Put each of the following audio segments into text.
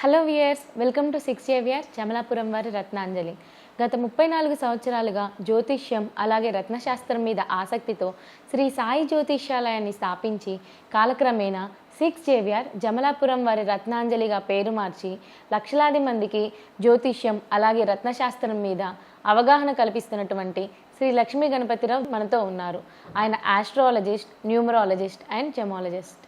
Hello viewers welcome to six JVR Jamalapuram వారి రత్నాంజలి. గత ముప్పై నాలుగు సంవత్సరాలుగా జ్యోతిష్యం అలాగే రత్నశాస్త్రం మీద ఆసక్తితో శ్రీ సాయి జ్యోతిష్యాలయాన్ని స్థాపించి కాలక్రమేణా సిక్స్ జేవియర్ జమలాపురం వారి రత్నాంజలిగా పేరు మార్చి లక్షలాది మందికి జ్యోతిష్యం అలాగే రత్నశాస్త్రం మీద అవగాహన కల్పిస్తున్నటువంటి శ్రీ లక్ష్మీ గణపతిరావు మనతో ఉన్నారు. ఆయన astrologist numerologist and gemmologist.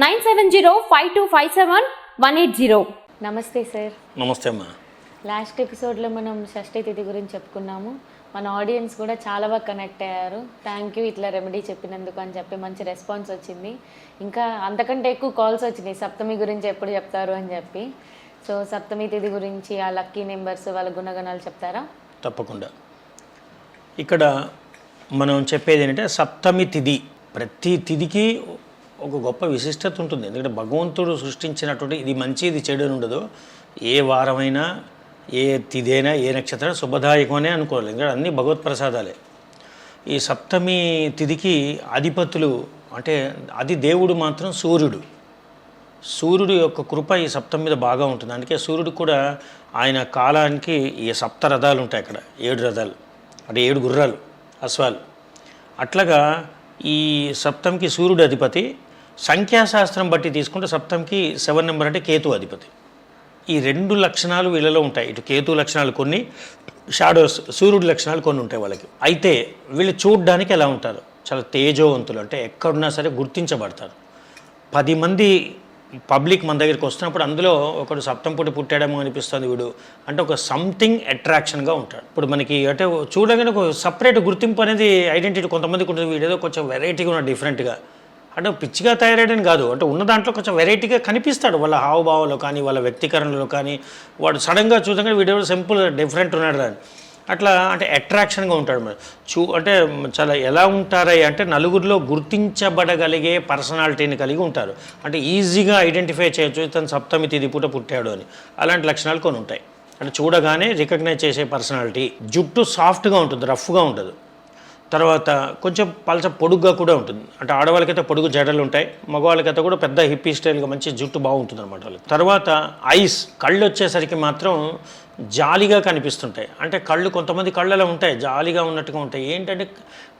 nine seven zero five two five seven one eight zero. Namaste sir. Namaste అమ్మా. లాస్ట్ ఎపిసోడ్లో మనం షష్ఠి తిథి గురించి చెప్పుకున్నాము. మన ఆడియన్స్ కూడా చాలా బాగా కనెక్ట్ అయ్యారు. థ్యాంక్ యూ ఇట్లా రెమెడీ చెప్పినందుకు అని చెప్పి మంచి రెస్పాన్స్ వచ్చింది. ఇంకా అంతకంటే ఎక్కువ కాల్స్ వచ్చినాయి. సప్తమి గురించి ఎప్పుడు చెప్తారు అని చెప్పి. సో సప్తమి తిథి గురించి ఆ లక్కీ నెంబర్స్ వాళ్ళ గుణగణాలు చెప్తారా? తప్పకుండా. ఇక్కడ మనం చెప్పేది ఏంటంటే సప్తమి తిథి. ప్రతి తిథికి ఒక గొప్ప విశిష్టత ఉంటుంది. ఎందుకంటే భగవంతుడు సృష్టించినటువంటి ఇది మంచి ఇది చెడు అని ఉండదు. ఏ వారమైనా ఏ తిథి ఏ నక్షత్రం శుభదాయకమనే అనుకోవాలి. ఎందుకంటే అన్ని భగవత్ ప్రసాదాలే. ఈ సప్తమి తిథికి అధిపతులు అంటే అది దేవుడు మాత్రం సూర్యుడు. సూర్యుడు యొక్క కృప ఈ సప్తం మీద బాగా ఉంటుంది. అందుకే సూర్యుడు కూడా ఆయన కాలానికి ఈ సప్త రథాలు ఉంటాయి అక్కడ. ఏడు రథాలు. అంటే ఏడు గుర్రాలు అశ్వాలు. అట్లాగా ఈ సప్తంకి సూర్యుడు అధిపతి. సంఖ్యాశాస్త్రం బట్టి తీసుకుంటే సప్తంకి సెవెన్ నెంబర్ అంటే కేతు అధిపతి. ఈ రెండు లక్షణాలు వీళ్ళలో ఉంటాయి. ఇటు కేతు లక్షణాలు కొన్ని షాడోస్ సూర్యుడి లక్షణాలు కొన్ని ఉంటాయి వాళ్ళకి. అయితే వీళ్ళు చూడడానికి ఎలా ఉంటారు? చాలా తేజోవంతులు. అంటే ఎక్కడున్నా సరే గుర్తించబడతారు. పది మంది పబ్లిక్ మన దగ్గరికి వస్తున్నప్పుడు అందులో ఒకడు సప్తం పుట్టి పుట్టాడేమో అనిపిస్తుంది వీడు. అంటే ఒక సంథింగ్ అట్రాక్షన్గా ఉంటాడు. ఇప్పుడు మనకి అంటే చూడగానే ఒక సపరేట్ గుర్తింపు అనేది ఐడెంటిటీ కొంతమందికి ఉంటుంది. వీడేదో కొంచెం వెరైటీగా ఉన్న డిఫరెంట్గా. అంటే పిచ్చిగా తయారయ్యాడని కాదు. అంటే ఉన్న దాంట్లో కొంచెం వెరైటీగా కనిపిస్తాడు. వాళ్ళ హావభావాలు కానీ వాళ్ళ వ్యక్తీకరణలు కానీ. వాడు సడన్గా చూడగానే వీడియో సింపుల్ డిఫరెంట్ ఉన్నాడు అని. అట్లా అంటే అట్రాక్షన్గా ఉంటాడు మరి. చూ అంటే చాలా ఎలా ఉంటారా అంటే నలుగురిలో గుర్తించబడగలిగే పర్సనాలిటీని కలిగి ఉంటారు. అంటే ఈజీగా ఐడెంటిఫై చేయొచ్చు ఇతను సప్తమి తిది పూట పుట్టాడు అని. అలాంటి లక్షణాలు కొన్ని ఉంటాయి. అంటే చూడగానే రికగ్నైజ్ చేసే పర్సనాలిటీ. జుట్టు సాఫ్ట్గా ఉంటుంది రఫ్గా ఉంటుంది తర్వాత కొంచెం పలచ పొడుగ్గా కూడా ఉంటుంది. అంటే ఆడవాళ్ళకైతే పొడుగు జడలు ఉంటాయి. మగవాళ్ళకైతే కూడా పెద్ద హిప్పీ స్టైల్గా మంచి జుట్టు బాగుంటుంది అనమాట వాళ్ళకి. తర్వాత ఐస్ కళ్ళు వచ్చేసరికి మాత్రం జాలిగా కనిపిస్తుంటాయి. అంటే కళ్ళు కొంతమంది కళ్ళలో ఉంటాయి జాలిగా ఉన్నట్టుగా ఉంటాయి. ఏంటంటే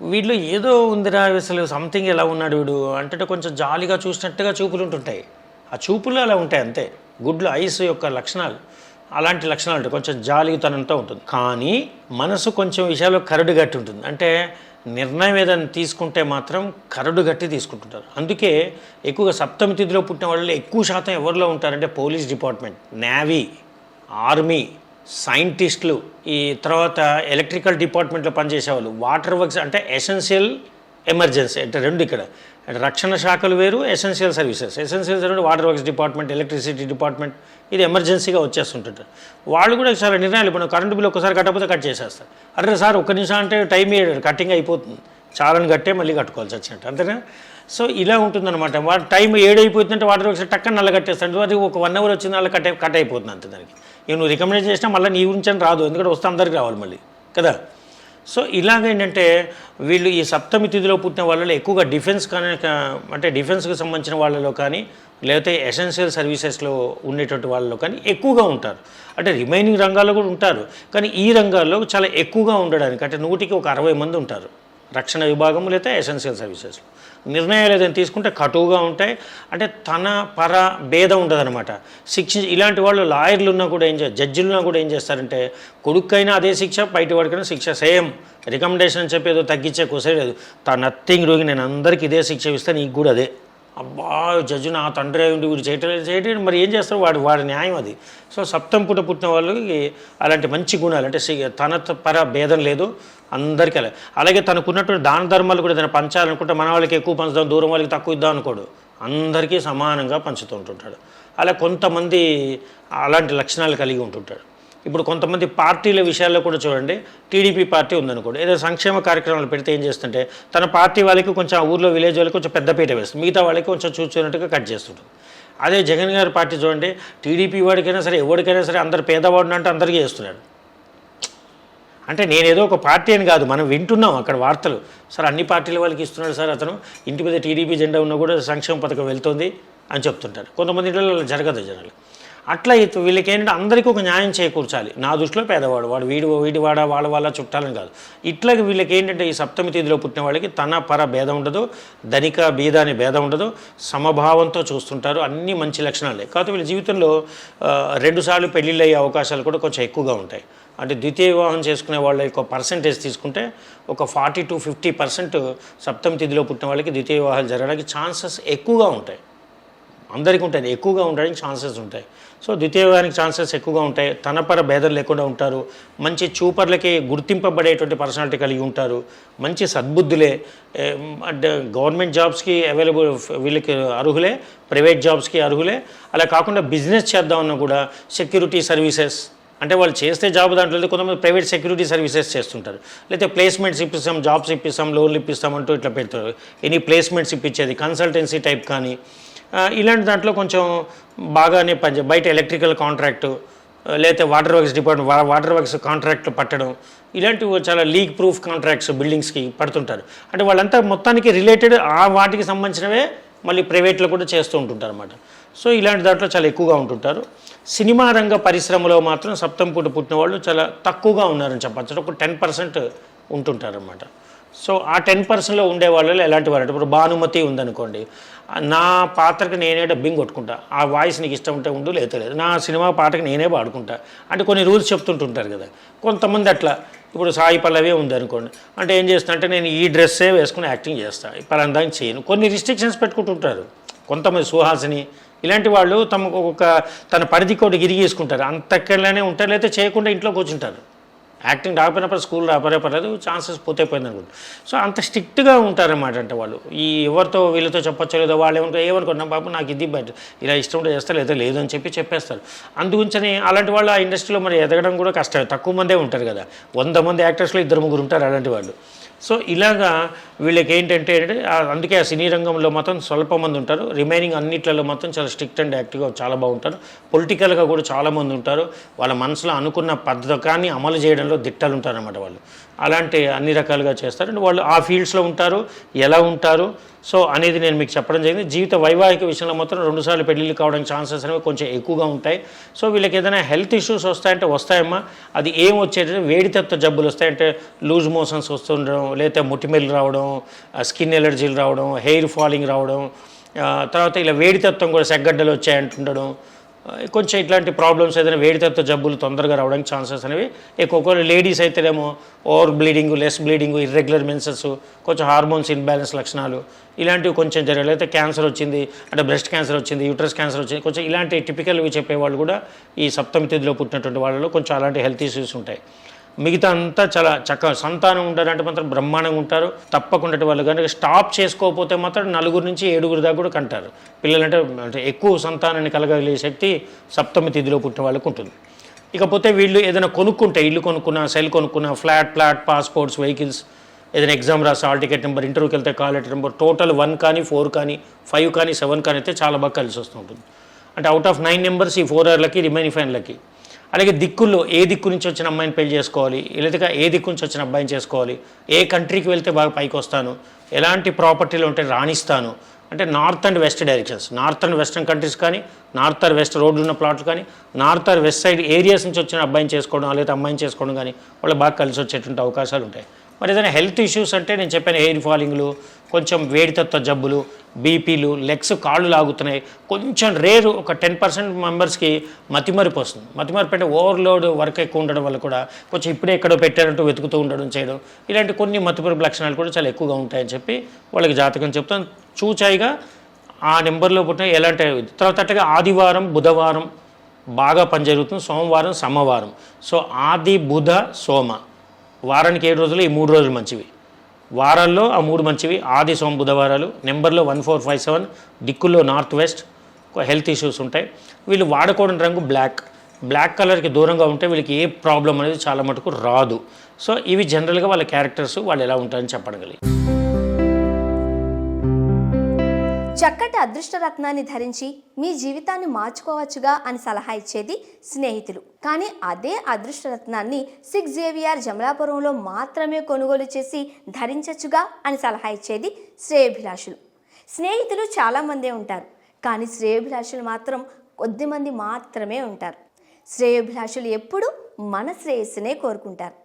వీళ్ళు ఏదో ఉందిరా అసలు సంథింగ్ ఎలా ఉన్నాడు వీడు అంటే కొంచెం జాలిగా చూసినట్టుగా చూపులు ఉంటుంటాయి ఆ చూపులు అలా ఉంటాయి అంతే. గుడ్లు ఐస్ యొక్క లక్షణాలు. అలాంటి లక్షణాలు ఉంటాయి. కొంచెం జాలితనంతో ఉంటుంది. కానీ మనసు కొంచెం విషయాల్లో కరడు గట్టి ఉంటుంది. అంటే నిర్ణయం ఏదైనా తీసుకుంటే మాత్రం కరడు గట్టి తీసుకుంటుంటారు. అందుకే ఎక్కువగా సప్తమి తిథిలో పుట్టిన వాళ్ళు ఎక్కువ శాతం ఎవరిలో ఉంటారంటే పోలీస్ డిపార్ట్మెంట్ నేవీ ఆర్మీ సైంటిస్టులు. ఈ తర్వాత ఎలక్ట్రికల్ డిపార్ట్మెంట్లో పనిచేసేవాళ్ళు. వాటర్ వర్క్స్ అంటే ఎసెన్షియల్ ఎమర్జెన్సీ అంటే రెండు ఇక్కడ. అంటే రక్షణ శాఖలు వేరు essential services essential service water works department electricity department ఇది ఎమర్జెన్సీగా వచ్చేస్తుంటారు వాళ్ళు కూడా చాలా నిర్ణయాలు ఇప్పుడు కరెంటు బిల్ ఒకసారి కట్టకపోతే కట్ చేసేస్తారు. అరే సార్ ఒక్క నిమిషం అంటే టైం కట్టింగ్ అయిపోతుంది. చాలని కట్టే మళ్ళీ కట్టుకోవాల్సి వచ్చినట్టు. అంతేనా? సో ఇలా ఉంటుందన్నమాట. వాడు టైం ఏడైపోతుందంటే వాటర్ వర్క్స్ టక్కన నల్ల కట్టేస్తాడు. అది ఒక వన్ అవర్ వచ్చింది అలా కట్టే కట్ అయిపోతుంది అంతే దానికి. నువ్వు రికమెండ్ చేసినా మళ్ళీ నీ గురించి అని రాదు. ఎందుకంటే వస్తే అందరికి రావాలి మళ్ళీ. కదా? సో ఇలాగేంటంటే వీళ్ళు ఈ సప్తమి తిథిలో పుట్టిన వాళ్ళలో ఎక్కువగా డిఫెన్స్ కానీ అంటే డిఫెన్స్కి సంబంధించిన వాళ్ళలో కానీ లేకపోతే ఎసెన్షియల్ సర్వీసెస్లో ఉండేటువంటి వాళ్ళలో కానీ ఎక్కువగా ఉంటారు. అంటే రిమైనింగ్ రంగాల్లో కూడా ఉంటారు. కానీ ఈ రంగాల్లో చాలా ఎక్కువగా ఉండడానికి అంటే నూటికి ఒక అరవై మంది ఉంటారు. రక్షణ విభాగం లేదా ఎసెన్షియల్ సర్వీసెస్లో నిర్ణయాలు ఏదైనా తీసుకుంటే కటువుగా ఉంటాయి. అంటే తన పర భేదం ఉండదనమాట శిక్ష ఇలాంటి వాళ్ళు లాయర్లు ఉన్నా కూడా ఏం చేస్తారు జడ్జిలున్నా కూడా ఏం చేస్తారంటే కొడుకైనా అదే శిక్ష బయట వాడికైనా శిక్ష సేమ్. రికమెండేషన్ చెప్పేదో చెప్పి ఏదో తగ్గించే కుసే లేదు. తా నథింగ్ రోగి నేను అందరికీ ఇదే శిక్ష ఇస్తే నీకు కూడా అదే. అబ్బా జడ్జి నా తండ్రి ఉండి వీడు చేయటం చేయటం మరి ఏం చేస్తారు వాడు వాడి న్యాయం అది. సో సప్తం పుట పుట్టిన వాళ్ళకి అలాంటి మంచి గుణాలు అంటే తన పర భేదం లేదు అందరికీ అలా. అలాగే తనకున్నటువంటి దాన ధర్మాలు కూడా ఏదైనా పంచాలనుకుంటే మన వాళ్ళకి ఎక్కువ పంచుదాం దూరం వాళ్ళకి తక్కువ ఇద్దాం అనుకోడు. అందరికీ సమానంగా పంచుతూ ఉంటుంటాడు. అలా కొంతమంది అలాంటి లక్షణాలు కలిగి ఉంటుంటాడు. ఇప్పుడు కొంతమంది పార్టీల విషయాల్లో కూడా చూడండి టీడీపీ పార్టీ ఉందనుకోండి ఏదో సంక్షేమ కార్యక్రమాలు పెడితే ఏం చేస్తుంటే తన పార్టీ వాళ్ళకి కొంచెం ఊర్లో విలేజ్ వాళ్ళకి కొంచెం పెద్దపీట వేస్తుంది మిగతా వాళ్ళకి కొంచెం చూచున్నట్టుగా కట్ చేస్తుంటుంది అదే జగన్ గారి పార్టీ చూడండి టీడీపీ వాడికైనా సరే ఎవరికైనా సరే అందరు పేదవాడిని అంటే అందరికీ చేస్తున్నాడు. అంటే నేనేదో ఒక పార్టీ అని కాదు మనం వింటున్నాం అక్కడ వార్తలు. సార్ అన్ని పార్టీల వాళ్ళకి ఇస్తున్నాడు సార్ అతను ఇంటి మీద టీడీపీ జెండా ఉన్నా కూడా సంక్షేమ పథకం వెళ్తుంది అని చెప్తుంటారు. కొంతమంది ఇళ్ళలో జరగదు జనాలు. అట్లా ఇత- వీళ్ళకి ఏంటంటే అందరికీ ఒక న్యాయం చేకూర్చాలి. నా దృష్టిలో పేదవాడు. వాడు వీడి వీడి వాడ వాళ్ళ వాళ్ళ చుట్టాలని కాదు. ఇట్లా వీళ్ళకి ఏంటంటే ఈ సప్తమి తిథిలో పుట్టిన వాళ్ళకి తన పర భేదం ఉండదు ధనిక బీద అనే భేదం ఉండదు. సమభావంతో చూస్తుంటారు. అన్ని మంచి లక్షణాలే. కాకపోతే వీళ్ళ జీవితంలో రెండుసార్లు పెళ్ళిళ్ళు అయ్యే అవకాశాలు కూడా కొంచెం ఎక్కువగా ఉంటాయి. అంటే ద్వితీయ వివాహం చేసుకునే వాళ్ళ యొక్క పర్సంటేజ్ తీసుకుంటే ఒక ఫార్టీ టు ఫిఫ్టీ పర్సెంట్ సప్తమ తిథిలో పుట్టిన వాళ్ళకి ద్వితీయ వివాహాలు జరగడానికి ఛాన్సెస్ ఎక్కువగా ఉంటాయి. అందరికీ ఉంటాయి. ఎక్కువగా ఉండడానికి ఛాన్సెస్ ఉంటాయి. సో ద్వితీయ ఛాన్సెస్ ఎక్కువగా ఉంటాయి. తనపర భేదం లేకుండా ఉంటారు. మంచి చూపర్లకి గుర్తింపబడేటువంటి పర్సనాలిటీ కలిగి ఉంటారు. మంచి సద్బుద్ధులే. అంటే గవర్నమెంట్ జాబ్స్కి అవైలబుల్ వీళ్ళకి అర్హులే ప్రైవేట్ జాబ్స్కి అర్హులే. అలా కాకుండా బిజినెస్ చేద్దామన్నా కూడా సెక్యూరిటీ సర్వీసెస్ అంటే వాళ్ళు చేస్తే జాబ్ దాంట్లో కొంతమంది ప్రైవేట్ సెక్యూరిటీ సర్వీసెస్ చేస్తుంటారు. లేకపోతే ప్లేస్మెంట్స్ ఇప్పిస్తాం జాబ్స్ ఇప్పిస్తాం లోన్లు ఇప్పిస్తాం అంటూ ఇట్లా పెడతారు. ఎనీ ప్లేస్మెంట్స్ ఇప్పించేది కన్సల్టెన్సీ టైప్ కానీ ఇలాంటి దాంట్లో కొంచెం బాగానే పనిచే బయట ఎలక్ట్రికల్ కాంట్రాక్టు లేకపోతే water works department water works కాంట్రాక్ట్లు పట్టడం ఇలాంటివి చాలా లీక్ ప్రూఫ్ కాంట్రాక్ట్స్ బిల్డింగ్స్కి పడుతుంటారు. అంటే వాళ్ళంతా మొత్తానికి రిలేటెడ్ ఆ వాటికి సంబంధించినవే మళ్ళీ ప్రైవేట్లో కూడా చేస్తూ ఉంటుంటారు అనమాట సో ఇలాంటి దాంట్లో చాలా ఎక్కువగా ఉంటుంటారు. సినిమా రంగ పరిశ్రమలో మాత్రం సప్తం పూట పుట్టిన వాళ్ళు చాలా తక్కువగా ఉన్నారని చెప్పచ్చు. ఒక టెన్ పర్సెంట్ ఉంటుంటారన్నమాట. సో ఆ టెన్ పర్సెంట్లో ఉండే వాళ్ళలో ఎలాంటి వారు అంటే ఇప్పుడు భానుమతి ఉందనుకోండి నా పాత్రకి నేనే డబ్బింగ్ కొట్టుకుంటా. ఆ వాయిస్ నీకు ఇష్టం ఉంటే ఉండు లేదా లేదు. నా సినిమా పాటకి నేనే పాడుకుంటా. అంటే కొన్ని రూల్స్ చెప్తుంటుంటారు కదా. కొంతమంది అట్లా ఇప్పుడు సాయి పల్లవే ఉంది అనుకోండి అంటే ఏం చేస్తున్నా అంటే నేను ఈ డ్రెస్సే వేసుకుని యాక్టింగ్ చేస్తాను పలాందానికి చేయను. కొన్ని రిస్ట్రిక్షన్స్ పెట్టుకుంటుంటారు. కొంతమంది సుహాసిని ఇలాంటి వాళ్ళు తమకు ఒక తన పరిధికి ఒకటి గిరిగీసుకుంటారు అంతక్కడనే ఉంటారు లేకపోతే చేయకుండా ఇంట్లో కూర్చుంటారు. యాక్టింగ్ రాకపోయినప్పుడు స్కూల్ రాపరే పర్లేదు ఛాన్సెస్ పోతే పోయింది అనుకుంటా. సో అంత స్ట్రిక్ట్గా ఉంటారన్నమాట అంటే వాళ్ళు. ఈ ఎవరితో వీళ్ళతో చెప్పచ్చు లేదో వాళ్ళు ఏమనుకో ఏమనుకున్నా బాబు నాకు ఇది బట్ ఇలా ఇష్టం ఉంటే చేస్తా లేదా లేదు అని చెప్పి చెప్పేస్తారు. అందుగురించి అలాంటి వాళ్ళు ఆ ఇండస్ట్రీలో మరి ఎదగడం కూడా కష్టమే. తక్కువ మందే ఉంటారు కదా. వంద మంది యాక్టర్స్లో ఇద్దరు ముగ్గురు ఉంటారు అలాంటి వాళ్ళు. సో ఇలాగా వీళ్ళకి ఏంటంటే అందుకే ఆ సినీ రంగంలో మాత్రం స్వల్ప మంది ఉంటారు. రిమైనింగ్ అన్నిట్లలో మాత్రం చాలా స్ట్రిక్ట్ అండ్ యాక్టివ్గా చాలా బాగుంటారు. పొలిటికల్గా కూడా చాలామంది ఉంటారు. వాళ్ళ మనసులో అనుకున్న పథకాన్ని అమలు చేయడంలో దిట్టలు ఉంటారన్నమాట వాళ్ళు. అలాంటి అన్ని రకాలుగా చేస్తారు. అండ్ వాళ్ళు ఆ ఫీల్డ్స్లో ఉంటారు. ఎలా ఉంటారు? సో అనేది నేను మీకు చెప్పడం జరిగింది. జీవిత వైవాహిక విషయంలో మాత్రం రెండుసార్లు పెళ్ళిళ్ళు కావడానికి ఛాన్సెస్ అనేవి కొంచెం ఎక్కువగా ఉంటాయి. సో వీళ్ళకి ఏదైనా హెల్త్ ఇష్యూస్ వస్తాయంటే వస్తాయమ్మా. అది ఏం వచ్చేటంటే వేడితత్వ జబ్బులు వస్తాయంటే లూజ్ మోషన్స్ వస్తుండడం లేకపోతే ముటిమెలు రావడం స్కిన్ ఎలర్జీలు రావడం హెయిర్ ఫాలింగ్ రావడం తర్వాత ఇలా వేడితత్వం కూడా సెగ్గడ్డలు వచ్చాయంటుండడం కొంచెం ఇట్లాంటి ప్రాబ్లమ్స్ ఏదైనా వేడితత్వ జబ్బులు తొందరగా రావడానికి ఛాన్సెస్ అనేవి ఎక్కువ. లేడీస్ అయితేనేమో over bleeding less bleeding irregular menses కొంచెం హార్మోన్స్ ఇన్బ్యాలెన్స్ లక్షణాలు ఇలాంటివి కొంచెం జరగాలి. అయితే క్యాన్సర్ వచ్చింది అంటే బ్రెస్ట్ క్యాన్సర్ వచ్చింది యూట్రస్ క్యాన్సర్ వచ్చింది కొంచెం ఇలాంటి టిపికల్వి చెప్పేవాళ్ళు కూడా ఈ సప్తమి తిథిలో పుట్టినటువంటి వాళ్ళలో కొంచెం అలాంటి హెల్త్ ఇష్యూస్ ఉంటాయి. మిగతా అంతా చాలా చక్కగా సంతానం ఉంటారంటే మాత్రం బ్రహ్మాండంగా ఉంటారు. తప్పకుండా వాళ్ళు కనుక స్టాప్ చేసుకోకపోతే మాత్రం నలుగురు నుంచి ఏడుగురు దాకా కూడా కంటారు. పిల్లలంటే అంటే ఎక్కువ సంతానాన్ని కలగలిగే శక్తి సప్తమి తిథిలో పుట్టిన వాళ్ళకు ఉంటుంది. ఇకపోతే వీళ్ళు ఏదైనా కొనుక్కుంటే ఇల్లు కొనుక్కున్నా సెల్ కొనుక్కున్నా ఫ్లాట్ ఫ్లాట్ పాస్పోర్ట్స్ వెహికల్స్ ఏదైనా ఎగ్జామ్ రాసి హాల్ టికెట్ నెంబర్ ఇంటర్వ్యూకి వెళ్తే call letter number total one కానీ ఫోర్ కానీ ఫైవ్ కానీ సెవెన్ కానీ అయితే చాలా బాగా కలిసి వస్తూ ఉంటుంది. అంటే అవుట్ ఆఫ్ నైన్ నెంబర్స్ ఈ ఫోర్ అవర్లకి రిమైనింగ్ ఫైన్లకి అలాగే దిక్కుల్లో ఏ దిక్కు నుంచి వచ్చిన అమ్మాయిని పెళ్ళి చేసుకోవాలి లేదా ఏ దిక్కు నుంచి వచ్చిన అబ్బాయిని చేసుకోవాలి ఏ కంట్రీకి వెళ్తే బాగా పైకి వస్తాను ఎలాంటి ప్రాపర్టీలు ఉంటే రాణిస్తాను అంటే north and west directions north and western countries కానీ నార్త్ ఆర్ వెస్ట్ రోడ్లు ఉన్న ప్లాట్లు కానీ north or west side areas నుంచి వచ్చిన అబ్బాయిని చేసుకోవడం లేదా అమ్మాయిని చేసుకోవడం కానీ వాళ్ళు బాగా కలిసి వచ్చేటువంటి అవకాశాలు ఉంటాయి. మరి ఏదైనా హెల్త్ ఇష్యూస్ అంటే నేను చెప్పాను హెయిర్ ఫాలింగ్లు కొంచెం వేడితత్వ జబ్బులు బీపీలు లెగ్స్ కాళ్ళు లాగుతున్నాయి. కొంచెం రేరు ఒక టెన్ పర్సెంట్ మెంబర్స్కి మతిమరుపు వస్తుంది. మతిమరుపు అంటే ఓవర్లోడ్ వర్క్ ఎక్కువ ఉండడం వల్ల కూడా కొంచెం ఇప్పుడే ఎక్కడో పెట్టారంటూ వెతుకుతూ ఉండడం చేయడం. ఇలాంటి కొన్ని మతిమరుపు లక్షణాలు కూడా చాలా ఎక్కువగా ఉంటాయని చెప్పి వాళ్ళకి జాతకం చెప్తాను. చూచాయిగా ఆ నెంబర్లో పుట్టిన ఎలాంటి తర్వాత అట్టగా ఆదివారం బుధవారం బాగా పని జరుగుతుంది. సోమవారం సోమవారం. సో ఆది బుధ సోమ. వారానికి ఏడు రోజులు ఈ మూడు రోజులు మంచివి. వారాల్లో ఆ మూడు మంచివి. ఆది సోమ బుధవారాలు నెంబర్లో వన్ ఫోర్ ఫైవ్ సెవెన్ దిక్కుల్లో నార్త్ వెస్ట్ హెల్త్ ఇష్యూస్ ఉంటాయి. వీళ్ళు వాడకూడని రంగు బ్లాక్. బ్లాక్ కలర్కి దూరంగా ఉంటే వీళ్ళకి ఏ ప్రాబ్లం అనేది చాలా మటుకు రాదు. సో ఇవి జనరల్గా వాళ్ళ క్యారెక్టర్స్ వాళ్ళు ఎలా ఉంటారని చెప్పడగలిగి చక్కటి అదృష్ట రత్నాన్ని ధరించి మీ జీవితాన్ని మార్చుకోవచ్చుగా అని సలహా ఇచ్చేది స్నేహితులు. కానీ అదే అదృష్ట రత్నాన్ని సిక్స్ జేవిఆర్ జమలాపురంలో మాత్రమే కొనుగోలు చేసి ధరించచ్చుగా అని సలహా ఇచ్చేది శ్రేయభిలాషులు. స్నేహితులు చాలామందే ఉంటారు కానీ శ్రేయభిలాషులు మాత్రం కొద్దిమంది మాత్రమే ఉంటారు. శ్రేయోభిలాషులు ఎప్పుడూ మన శ్రేయస్సునే కోరుకుంటారు.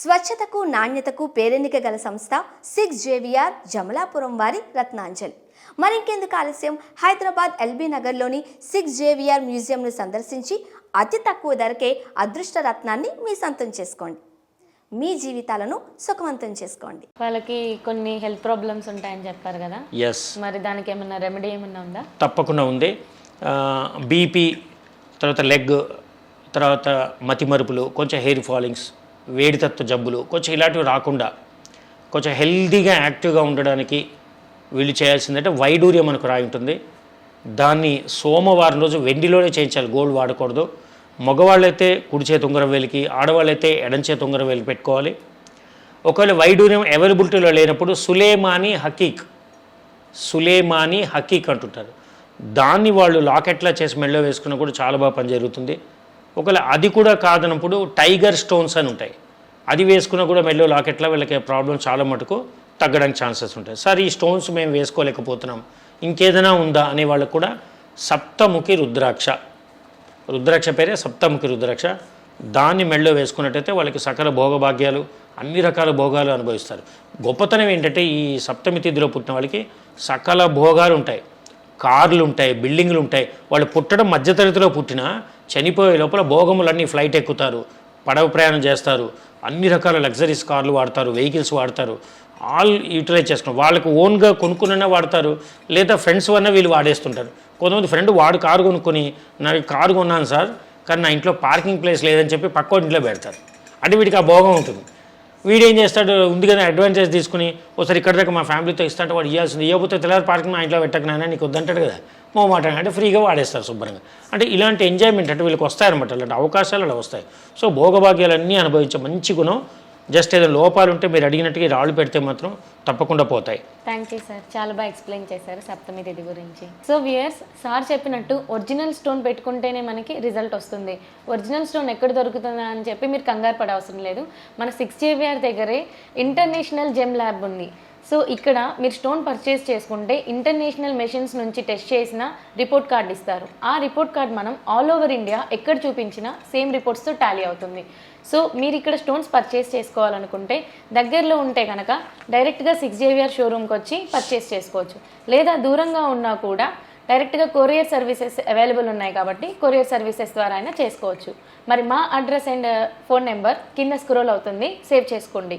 స్వచ్ఛతకు నాణ్యతకు పేరెన్నిక గల సంస్థ సిక్స్ జేవిఆర్ జమలాపురం వారి రత్నాంజలి. మరింకెందుకు ఆలస్యం? హైదరాబాద్ ఎల్బీ నగర్లోని సిక్స్ జేవిఆర్ మ్యూజియంను సందర్శించి అతి తక్కువ ధరకే అదృష్ట రత్నాన్ని మీ సొంతం చేసుకోండి. మీ జీవితాలను సుఖవంతం చేసుకోండి. వాళ్ళకి కొన్ని హెల్త్ ప్రాబ్లమ్స్ ఉంటాయని చెప్పారు కదా? ఎస్ మరి దానికి ఏమన్నా రెమెడీ ఏమన్నా ఉందా? తప్పకుండా ఉంది. బీపీ తర్వాత లెగ్ తర్వాత మతిమరుపులు కొంచెం హెయిర్ ఫాలింగ్స్ వేడితత్వ జబ్బులు కొంచెం ఇలాంటివి రాకుండా కొంచెం హెల్దీగా యాక్టివ్గా ఉండడానికి వీళ్ళు చేయాల్సిందంటే వైడూర్యం మనకు రాయి ఉంటుంది. దాన్ని సోమవారం రోజు వెండిలోనే చేయించాలి గోల్డ్ వాడకూడదు. మగవాళ్ళైతే కుడి చేతి వేలికి ఆడవాళ్ళైతే ఎడం చేతి వేలికి పెట్టుకోవాలి. ఒకవేళ వైడూర్యం అవైలబిలిటీలో లేనప్పుడు సులేమాని హకీక్ సులేమాని హకీక్ అంటుంటారు. దాన్ని వాళ్ళు లాకెట్లా చేసి మెళ్ళో వేసుకున్నా కూడా చాలా బాగా పని జరుగుతుంది. ఒకవేళ అది కూడా కాదన్నప్పుడు టైగర్ స్టోన్స్ అని ఉంటాయి. అది వేసుకున్నా కూడా మెల్లో లాకెట్లో వీళ్ళకి ప్రాబ్లం చాలా మటుకు తగ్గడానికి ఛాన్సెస్ ఉంటాయి. సార్ ఈ స్టోన్స్ మేము వేసుకోలేకపోతున్నాం. ఇంకేదైనా ఉందా అనే వాళ్ళకు కూడా సప్తముఖి రుద్రాక్ష. రుద్రాక్ష పేరే సప్తముఖి రుద్రాక్ష. దాన్ని మెళ్ళో వేసుకున్నట్టయితే వాళ్ళకి సకల భోగభాగ్యాలు అన్ని రకాల భోగాలు అనుభవిస్తారు. గొప్పతనం ఏంటంటే ఈ సప్తమి తిథిలో పుట్టిన వాళ్ళకి సకల భోగాలు ఉంటాయి. కార్లు ఉంటాయి బిల్డింగ్లు ఉంటాయి. వాళ్ళు పుట్టడం మధ్యతరగతిలో పుట్టినా చనిపోయే లోపల భోగములన్నీ ఫ్లైట్ ఎక్కుతారు పడవ ప్రయాణం చేస్తారు అన్ని రకాల లగ్జరీస్ కార్లు వాడతారు వెహికల్స్ వాడతారు ఆల్ యూటిలైజ్ చేసుకున్నారు వాళ్ళకి ఓన్గా కొనుక్కున్న వాడతారు లేదా ఫ్రెండ్స్ వల్ల వీళ్ళు వాడేస్తుంటారు. కొంతమంది ఫ్రెండ్ వాడు కారు కొనుక్కొని నాకు కారు కొన్నాను సార్ కానీ నా ఇంట్లో పార్కింగ్ ప్లేస్ లేదని చెప్పి పక్క ఇంట్లో పెడతారు. అంటే వీడికి ఆ భోగం ఉంటుంది. వీడు ఏం చేస్తాడు ఉంది కదా అడ్వాంటేజ్ తీసుకుని ఒకసారి ఇక్కడ దాకా మా ఫ్యామిలీతో ఇస్తాంటే వాడు ఇవ్వాల్సింది ఇవ్వకపోతే తెల్లవారు పార్కింగ్ మా ఇంట్లో పెట్టకనైనా నీకు వద్దంటాడు కదా. మోమాట అంటే ఫ్రీగా వాడేస్తారు శుభ్రంగా. అంటే ఇలాంటి ఎంజాయ్మెంట్ అంటే వీళ్ళకి వస్తాయన్నమాట ఇలాంటి అవకాశాలు అలా వస్తాయి. సో భోగభాగ్యాలన్నీ అనుభవించే మంచి గుణం జస్ట్ ఏదో లోపాలు ఉంటే మీరు అడిగినట్టుగా రాళ్ళు పెడితే మాత్రం తప్పకుండా పోతాయి. థ్యాంక్ యూ సార్ చాలా బాగా ఎక్స్ప్లెయిన్ చేశారు సప్తమి తిథి గురించి. సో వియర్స్ సార్ చెప్పినట్టు ఒరిజినల్ స్టోన్ పెట్టుకుంటేనే మనకి రిజల్ట్ వస్తుంది. ఒరిజినల్ స్టోన్ ఎక్కడ దొరుకుతుందా అని చెప్పి మీరు కంగారు పడే అవసరం లేదు. మన సిక్స్ జేవిఆర్ దగ్గరే ఇంటర్నేషనల్ జెమ్ ల్యాబ్ ఉంది. సో ఇక్కడ మీరు స్టోన్ పర్చేస్ చేసుకుంటే ఇంటర్నేషనల్ మెషిన్స్ నుంచి టెస్ట్ చేసిన రిపోర్ట్ కార్డ్ ఇస్తారు. ఆ రిపోర్ట్ కార్డ్ మనం ఆల్ ఓవర్ ఇండియా ఎక్కడ చూపించినా సేమ్ రిపోర్ట్స్తో టాలీ అవుతుంది. సో మీరు ఇక్కడ స్టోన్స్ పర్చేస్ చేసుకోవాలనుకుంటే దగ్గరలో ఉంటే కనుక డైరెక్ట్గా సిక్స్ జేవిఆర్ షోరూమ్కి వచ్చి పర్చేస్ చేసుకోవచ్చు. లేదా దూరంగా ఉన్నా కూడా డైరెక్ట్గా కొరియర్ సర్వీసెస్ అవైలబుల్ ఉన్నాయి కాబట్టి కొరియర్ సర్వీసెస్ ద్వారా అయినా చేసుకోవచ్చు. మరి మా అడ్రస్ అండ్ ఫోన్ నెంబర్ కింద స్క్రోల్ అవుతుంది. సేవ్ చేసుకోండి.